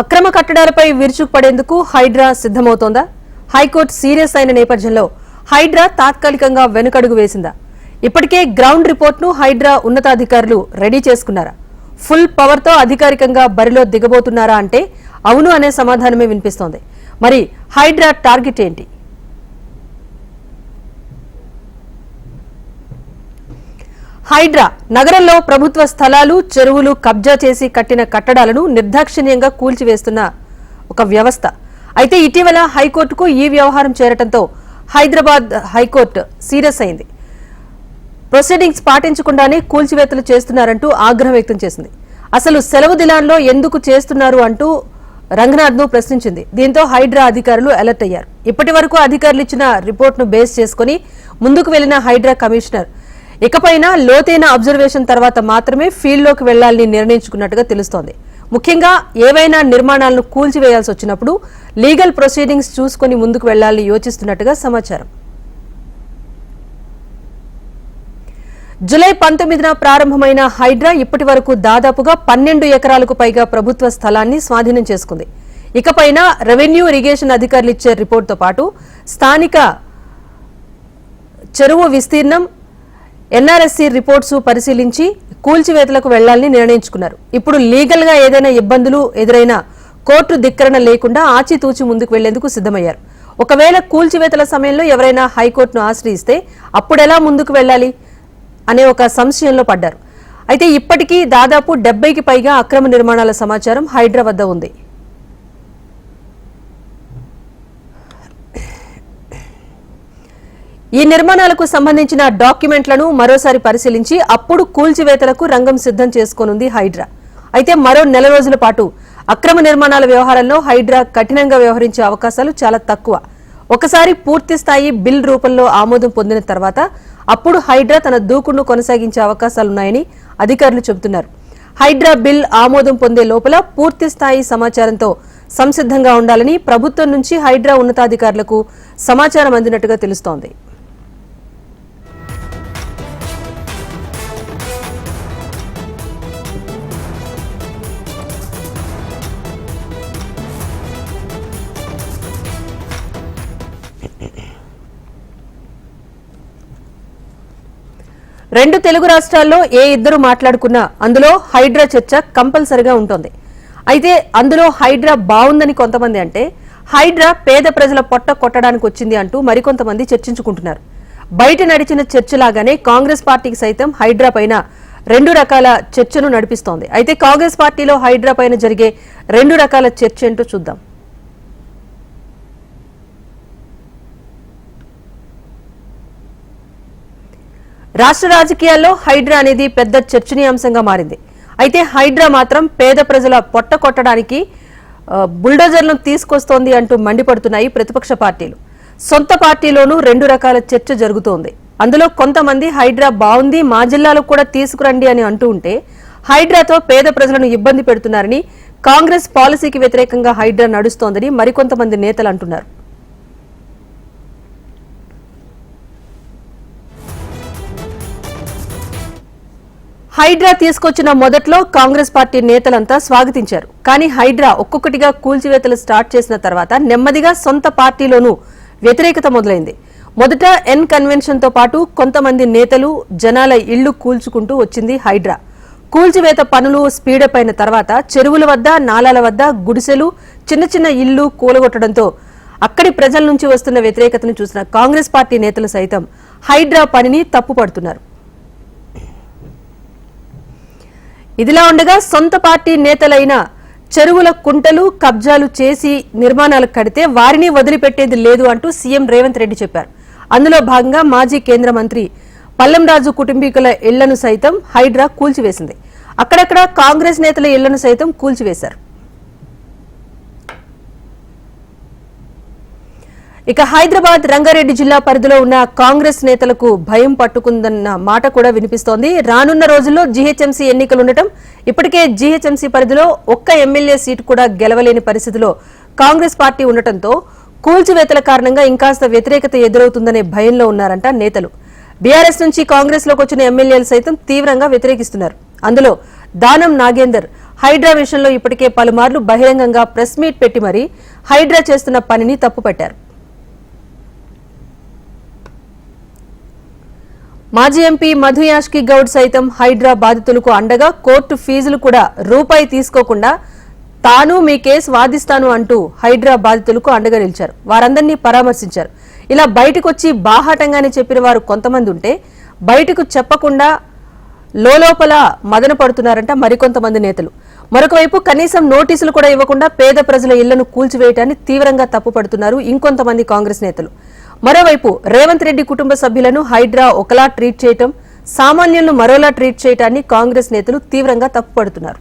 అక్రమ కట్టడాలపై విరుచుకుపడేందుకు హైడ్రా సిద్ధమవుతోందా? హైకోర్టు సీరియస్ అయిన నేపథ్యంలో హైడ్రా తాత్కాలికంగా వెనుకడుగు వేసిందా? ఇప్పటికే గ్రౌండ్ రిపోర్ట్ను హైడ్రా ఉన్నతాధికారులు రెడీ చేసుకున్నారా? ఫుల్ పవర్తో అధికారికంగా బరిలో దిగబోతున్నారా అంటే అవును అనే సమాధానమే వినిపిస్తోంది. మరి హైడ్రా టార్గెట్ ఏంటి? హైడ్రా నగరంలో ప్రభుత్వ స్థలాలు చెరువులు కబ్జా చేసి కట్టిన కట్టడాలను నిర్దాక్షిణ్యంగా కూల్చివేస్తున్న ఒక వ్యవస్థ. అయితే ఇటీవల హైకోర్టుకు ఈ వ్యవహారం చేరటంతో హైదరాబాద్ హైకోర్టు సీరియస్ అయింది. ప్రొసీడింగ్స్ పాటించకుండానే కూల్చివేతలు చేస్తున్నారంటూ ఆగ్రహం వ్యక్తం చేసింది. అసలు సెలవు దినాల్లో ఎందుకు చేస్తున్నారు అంటూ రంగనాథ్ను ప్రశ్నించింది. దీంతో హైడ్రా అధికారులు అలర్ట్ అయ్యారు. ఇప్పటి వరకు అధికారులు ఇచ్చిన రిపోర్ట్ను బేస్ చేసుకుని ముందుకు వెళ్ళిన హైడ్రా కమిషనర్ ఇకపైన లోతైన అబ్జర్వేషన్ తర్వాత మాత్రమే ఫీల్డ్లోకి వెళ్ళాలని నిర్ణయించుకున్నట్టుగా తెలుస్తోంది. ముఖ్యంగా ఏవైనా నిర్మాణాలను కూల్చివేయాల్సి వచ్చినప్పుడు లీగల్ ప్రొసీడింగ్స్ చూసుకుని ముందుకు వెళ్ళాలని యోచిస్తున్నట్టుగా సమాచారం. జులై పంతొమ్మిదిన ప్రారంభమైన హైడ్రా ఇప్పటి వరకు దాదాపుగా పన్నెండు ఎకరాలకు పైగా ప్రభుత్వ స్థలాన్ని స్వాధీనం చేసుకుంది. ఇకపైన రెవెన్యూ ఇరిగేషన్ అధికారులు ఇచ్చే రిపోర్టుతో పాటు స్థానిక చెరువు విస్తీర్ణం ఎన్ఆర్ఎస్సి రిపోర్ట్స్ పరిశీలించి కూల్చివేతలకు వెళ్ళాలని నిర్ణయించుకున్నారు. ఇప్పుడు లీగల్గా ఏదైనా ఇబ్బందులు ఎదురైనా కోర్టు ధిక్కరణ లేకుండా ఆచితూచి ముందుకు వెళ్ళేందుకు సిద్ధమయ్యారు. ఒకవేళ కూల్చివేతల సమయంలో ఎవరైనా హైకోర్టును ఆశ్రయిస్తే అప్పుడెలా ముందుకు వెళ్ళాలి అనే ఒక సంశయంలో పడ్డారు. అయితే ఇప్పటికీ దాదాపు డెబ్బైకి పైగా అక్రమ నిర్మాణాల సమాచారం హైడ్రా వద్ద ఉంది. ఈ నిర్మాణాలకు సంబంధించిన డాక్యుమెంట్లను మరోసారి పరిశీలించి అప్పుడు కూల్చివేతలకు రంగం సిద్ధం చేసుకోనుంది హైడ్రా. అయితే మరో నెల రోజుల పాటు అక్రమ నిర్మాణాల వ్యవహారంలో హైడ్రా కఠినంగా వ్యవహరించే అవకాశాలు చాలా తక్కువ. ఒకసారి పూర్తి స్థాయి బిల్ రూపంలో ఆమోదం పొందిన తర్వాత అప్పుడు హైడ్రా తన దూకుడును కొనసాగించే అవకాశాలున్నాయని అధికారులు చెబుతున్నారు. హైడ్రా బిల్ ఆమోదం పొందే లోపల పూర్తి స్థాయి సమాచారంతో సంసిద్ధంగా ఉండాలని ప్రభుత్వం నుంచి హైడ్రా ఉన్నతాధికారులకు సమాచారం అందినట్టుగా తెలుస్తోంది. రెండు తెలుగు రాష్ట్రాల్లో ఏ ఇద్దరు మాట్లాడుకున్నా అందులో హైడ్రా చర్చ కంపల్సరిగా ఉంటుంది. అయితే అందులో హైడ్రా బాగుందని కొంతమంది అంటే హైడ్రా పేద ప్రజల పొట్ట కొట్టడానికి వచ్చింది అంటూ మరికొంతమంది చర్చించుకుంటున్నారు. బయట నడిచిన చర్చలాగానే కాంగ్రెస్ పార్టీకి సైతం హైడ్రా పైన రెండు రకాల చర్చను నడిపిస్తోంది. అయితే కాంగ్రెస్ పార్టీలో హైడ్రా పైన జరిగే రెండు రకాల చర్చ ఏంటో చూద్దాం. రాష్ట్ర రాజకీయాల్లో హైడ్రా అనేది పెద్ద చర్చనీయాంశంగా మారింది. అయితే హైడ్రా మాత్రం పేద ప్రజల పొట్ట కొట్టడానికి బుల్డోజర్లను తీసుకొస్తోంది అంటూ మండిపడుతున్నాయి ప్రతిపక్ష పార్టీలు. సొంత పార్టీలోనూ రెండు రకాల చర్చ జరుగుతోంది. అందులో కొంతమంది హైడ్రా బాగుంది మా జిల్లాలకు కూడా తీసుకురండి అని అంటూ ఉంటే హైడ్రాతో పేద ప్రజలను ఇబ్బంది పెడుతున్నారని కాంగ్రెస్ పాలసీకి వ్యతిరేకంగా హైడ్రా నడుస్తోందని మరికొంతమంది నేతలు అంటున్నారు. హైడ్రా తీసుకొచ్చిన మొదట్లో కాంగ్రెస్ పార్టీ నేతలంతా స్వాగతించారు. కానీ హైడ్రా ఒక్కొక్కటిగా కూల్చివేతలు స్టార్ట్ చేసిన తర్వాత నెమ్మదిగా సొంత పార్టీలోనూ వ్యతిరేకత మొదలైంది. మొదట ఎన్ కన్వెన్షన్తో పాటు కొంతమంది నేతలు జనాల ఇళ్ళు కూల్చుకుంటూ వచ్చింది హైడ్రా. కూల్చివేత పనులు స్పీడప్ అయిన తర్వాత చెరువుల వద్ద నాలాల వద్ద గుడిసెలు చిన్న చిన్న ఇళ్ళు కూలగొట్టడంతో అక్కడి ప్రజల నుంచి వస్తున్న వ్యతిరేకతను చూసిన కాంగ్రెస్ పార్టీ నేతలు సైతం హైడ్రా పనిని తప్పుపడుతున్నారు. ఇదిలా ఉండగా సొంత పార్టీ నేతలైన చెరువుల కుంటలు కబ్జాలు చేసి నిర్మాణాలు కడితే వారిని వదిలిపెట్టేది లేదు అంటూ సీఎం రేవంత్ రెడ్డి చెప్పారు. అందులో భాగంగా మాజీ కేంద్ర మంత్రి పల్లంరాజు కుటుంబీకుల ఇళ్ళను సైతం హైడ్రా కూల్చివేసింది. అక్కడక్కడ కాంగ్రెస్ నేతల ఇళ్ళను సైతం కూల్చివేశారు. ఇక హైదరాబాద్ రంగారెడ్డి జిల్లా పరిధిలో ఉన్న కాంగ్రెస్ నేతలకు భయం పట్టుకుందన్న మాట కూడా వినిపిస్తోంది. రానున్న రోజుల్లో జీహెచ్ఎంసీ ఎన్నికలుండటం ఇప్పటికే జీహెచ్ఎంసీ పరిధిలో ఒక్క ఎమ్మెల్యే సీటు కూడా గెలవలేని పరిస్థితిలో కాంగ్రెస్ పార్టీ ఉండటంతో కూల్చివేతల కారణంగా ఇంకాస్త వ్యతిరేకత ఎదురవుతుందనే భయంలో ఉన్నారంట నేతలు. బీఆర్ఎస్ నుంచి కాంగ్రెస్లోకి వచ్చిన ఎమ్మెల్యేలు సైతం తీవ్రంగా వ్యతిరేకిస్తున్నారు. అందులో దానం నాగేందర్ హైడ్రా విషయంలో ఇప్పటికే పలుమార్లు బహిరంగంగా ప్రెస్ మీట్ పెట్టి మరీ హైడ్రా చేస్తున్న పనిని తప్పుపట్టారు. మాజీ ఎంపీ మధు యాష్కి గౌడ్ సైతం హైడ్రా బాధితులకు అండగా కోర్టు ఫీజులు కూడా రూపాయి తీసుకోకుండా తాను మీ కేసు వాదిస్తాను అంటూ హైడ్రా బాధితులకు అండగా నిలిచారు. వారందరినీ పరామర్శించారు. ఇలా బయటకొచ్చి బాహాటంగానే చెప్పిన వారు కొంతమంది ఉంటే బయటకు చెప్పకుండా లోలోపల మదన పడుతున్నారంట మరికొంతమంది నేతలు. మరొకవైపు కనీసం నోటీసులు కూడా ఇవ్వకుండా పేద ప్రజల ఇళ్ళను కూల్చివేయటాన్ని తీవ్రంగా తప్పుపడుతున్నారు ఇంకొంతమంది కాంగ్రెస్ నేతలు. మరోవైపు రేవంత్ రెడ్డి కుటుంబ సభ్యులను హైడ్రా ఒకలా ట్రీట్ చేయటం సామాన్యులను మరోలా ట్రీట్ చేయటాన్ని కాంగ్రెస్ నేతలు తీవ్రంగా తప్పుపడుతున్నారు.